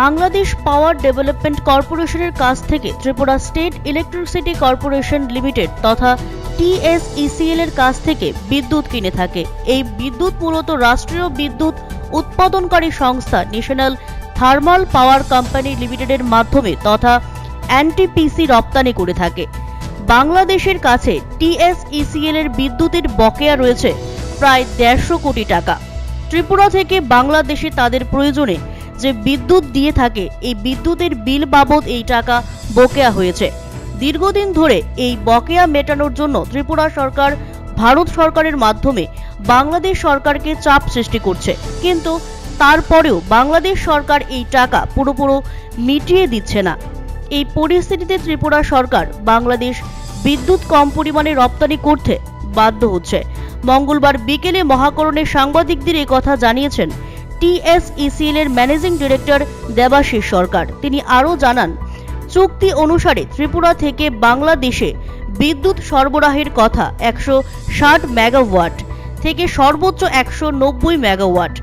Bangladesh power development কর্পোরেশনের কাছ থেকে Tripura state electricity corporation limited তথা টিএসইসিএল এর কাছ থেকে বিদ্যুৎ কিনে থাকে। এই বিদ্যুৎ মূলত রাষ্ট্রীয় বিদ্যুৎ উৎপাদনকারী সংস্থা ন্যাশনাল থার্মাল পাওয়ার কোম্পানি লিমিটেডের মাধ্যমে তথা এনটিপিসি রপ্তানি করে থাকে। বাংলাদেশের কাছে টিএসইসিএল এর বিদ্যুতের বকেয়া রয়েছে প্রায় দেড়শো কোটি টাকা। ত্রিপুরা থেকে বাংলাদেশে তাদের প্রয়োজনে যে বিদ্যুৎ দিয়ে থাকে। এই বিদ্যুতের বিল বাবদ এই টাকা বকেয়া হয়েছে। দীর্ঘদিন ধরে এই বকেয়া মেটানোর জন্য ত্রিপুরা সরকার, ভারত সরকারের মাধ্যমে বাংলাদেশ সরকারকে চাপ সৃষ্টি করছে। কিন্তু তারপরেও বাংলাদেশ সরকার এই টাকা পুরোপুরো মিটিয়ে দিচ্ছে না। এই পরিস্থিতিতে ত্রিপুরা সরকার বাংলাদেশ বিদ্যুৎ কম পরিমাণে রপ্তানি করতে বাধ্য হচ্ছে। মঙ্গলবার বিকেলে মহাকরণে সাংবাদিকদের কথা জানিয়েছেন টিএসইসিএল এর ম্যানেজিং ডিরেক্টর দেবাশিস সরকার। তিনি আরও জানান, চুক্তি অনুসারে ত্রিপুরা থেকে বাংলাদেশে বিদ্যুৎ সরবরাহের কথা একশো ষাট মেগাওয়াট থেকে সর্বোচ্চ একশো নব্বই মেগাওয়াট।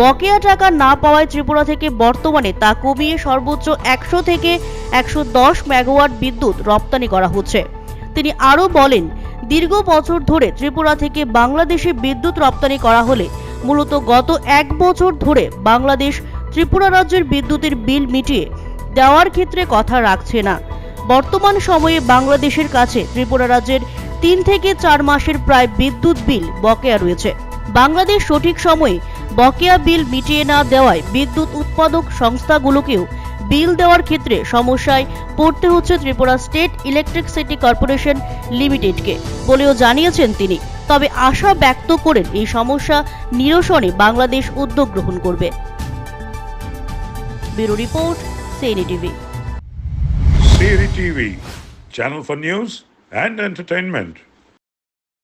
বকেয়া টাকা না পাওয়ায় ত্রিপুরা থেকে বর্তমানে তা কমিয়ে সর্বোচ্চ একশো থেকে একশো দশ মেগাওয়াট বিদ্যুৎ রপ্তানি করা হচ্ছে। তিনি আরও বলেন, দীর্ঘ বছর ধরে ত্রিপুরা থেকে বাংলাদেশে বিদ্যুৎ রপ্তানি করা হলে মূলত গত এক বছর ধরে বাংলাদেশ ত্রিপুরা রাজ্যের বিদ্যুতের বিল মিটিয়ে দেওয়ার ক্ষেত্রে কথা রাখছে না। বর্তমান সময়ে বাংলাদেশের কাছে ত্রিপুরা রাজ্যের তিন থেকে চার মাসের প্রায় বিদ্যুৎ বিল বকেয়া রয়েছে। বাংলাদেশ সঠিক সময়ে বকেয়া বিল মিটিয়ে না দেওয়ায় বিদ্যুৎ উৎপাদক সংস্থাগুলোকেও বিল দেওয়ার ক্ষেত্রে সমস্যায় পড়তে হচ্ছে ত্রিপুরা স্টেট ইলেকট্রিসিটি কর্পোরেশন লিমিটেডকে, বলেও জানিয়েছেন তিনি। তবে আশা ব্যক্ত করেন এই সমস্যা নিরসনে বাংলাদেশ উদ্যোগ গ্রহণ করবে bureau report Seni TV Siri TV, channel for news and entertainment.